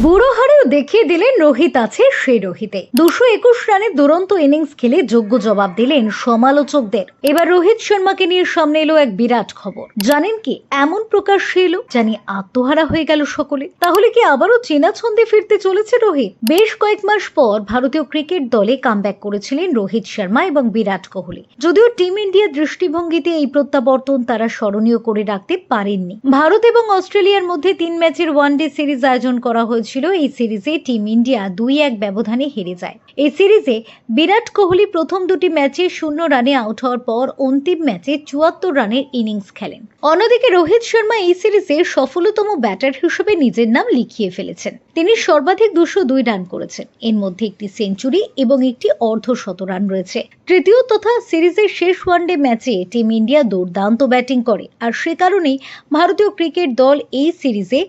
বুড়ো হারেও দেখিয়ে দিলেন রোহিত আছে সেই রোহিতে। দুশো একুশ রানের দুরন্ত ইনিংস খেলে যোগ্য জবাব দিলেন সমালোচকদের। এবার রোহিত শর্মাকে নিয়ে সামনে এলো এক বিরাট খবর। জানেন কি, এমন প্রকাশ এলো জানি আত্মহারা হয়ে গেল সকলে। তাহলে কি আবারও চেনা ছন্দে ফিরতে চলেছে রোহিত? বেশ কয়েক মাস পর ভারতীয় ক্রিকেট দলে কামব্যাক করেছিলেন রোহিত শর্মা এবং বিরাট কোহলি। যদিও টিম ইন্ডিয়ার দৃষ্টিভঙ্গিতে এই প্রত্যাবর্তন তারা স্মরণীয় করে রাখতে পারেননি। ভারত এবং অস্ট্রেলিয়ার মধ্যে তিন ম্যাচের ওয়ানডে সিরিজ আয়োজন করা হয়েছিল এই সিরিজে টিম ইন্ডিয়া দুই এক ব্যবধানে হেরে যায়। এই সিরিজে বিরাট কোহলি প্রথম দুটি ম্যাচে শূন্য রানে আউট হওয়ার পর অন্তিম ম্যাচে চুয়াত্তর রানের ইনিংস খেলেন। অন্যদিকে রোহিত শর্মা এই সিরিজে সফলতম ব্যাটার হিসেবে নিজের নাম লিখিয়ে ফেলেছেন। তিনি সর্বাধিক দুশো দুই রান করেছেন। এর মধ্যে একটি সেঞ্চুরি এবং একটি অর্ধ রান রয়েছে। তৃতীয় তথা সিরিজের শেষ ওয়ানডে ম্যাচে টিম ইন্ডিয়া দুর্দান্ত ব্যাটিং করে। আর সে কারণেই ভারতীয় ক্রিকেট দল এই সিরিজে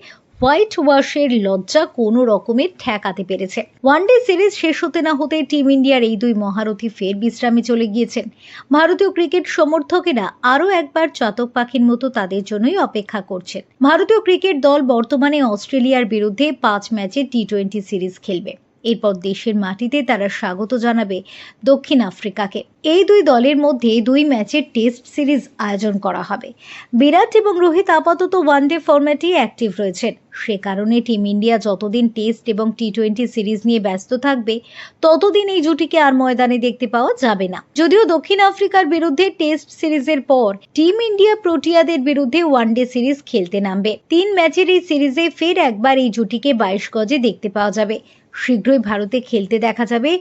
হোয়াইট ওয়াশের লজ্জা কোনো রকমের ঠেকাতে পেরেছে। ওয়ানডে সিরিজ শেষ হতে না হতে টিম ইন্ডিয়ার এই দুই মহারথী ফের বিশ্রামে চলে গিয়েছেন। ভারতীয় ক্রিকেট সমর্থকেরা আরও একবার চাতক পাখির মতো তাদের জন্যই অপেক্ষা করছেন। ভারতীয় ক্রিকেট দল বর্তমানে অস্ট্রেলিয়ার বিরুদ্ধে পাঁচ ম্যাচে টি টোয়েন্টি সিরিজ খেলবে। এরপর দেশের মাটিতে তারা স্বাগত জানাবে দক্ষিণ আফ্রিকাকে। এই দুই দলের মধ্যে দুই ম্যাচের টেস্ট সিরিজ আয়োজন করা হবে। বিরাট এবং রোহিত আপাতত ওয়ানডে ফরম্যাটেই অ্যাক্টিভ রয়েছেন। সে কারণে টিম ইন্ডিয়া যতদিন টেস্ট এবং টি টোয়েন্টি সিরিজ নিয়ে ব্যস্ত থাকবে, ততদিন এই জুটিকে আর ময়দানে দেখতে পাওয়া যাবে না। যদিও দক্ষিণ আফ্রিকার বিরুদ্ধে টেস্ট সিরিজের পর টিম ইন্ডিয়া প্রোটিয়াদের বিরুদ্ধে ওয়ানডে সিরিজ খেলতে নামবে। তিন ম্যাচের এই সিরিজে ফের একবার এই জুটিকে বাইশ গজে দেখতে পাওয়া যাবে। শীঘ্রই ভারতে খেলতে দেখা যাবে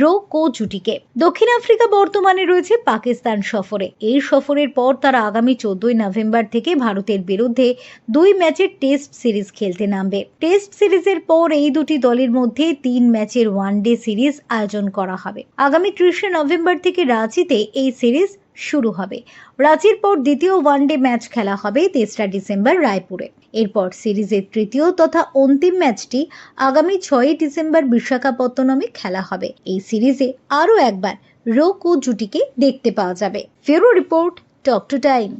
রো কো জুটিকে। দক্ষিণ আফ্রিকা বর্তমানে রয়েছে পাকিস্তান সফরে। এই সফরের পর তারা আগামী চোদ্দই নভেম্বর থেকে ভারতের বিরুদ্ধে দুই ম্যাচের টেস্ট সিরিজ খেলতে নামবে। টেস্ট সিরিজের পর এই দুটি দলের মধ্যে তিন ম্যাচের ওয়ানডে সিরিজ আয়োজন করা হবে। আগামী ত্রিশে নভেম্বর থেকে রাঁচিতে এই সিরিজ শুরু হবে। রাঁচির পর দ্বিতীয় ওয়ানডে ম্যাচ খেলা হবে তেসরা ডিসেম্বর রায়পুরে। এরপর সিরিজের তৃতীয় তথা অন্তিম ম্যাচটি আগামী ছয়ই ডিসেম্বর বিশাখাপত্তনমে খেলা হবে। এই সিরিজে আরও একবার রোক জুটিকে দেখতে পাওয়া যাবে। ফেরো রিপোর্ট, টক টু টাইম।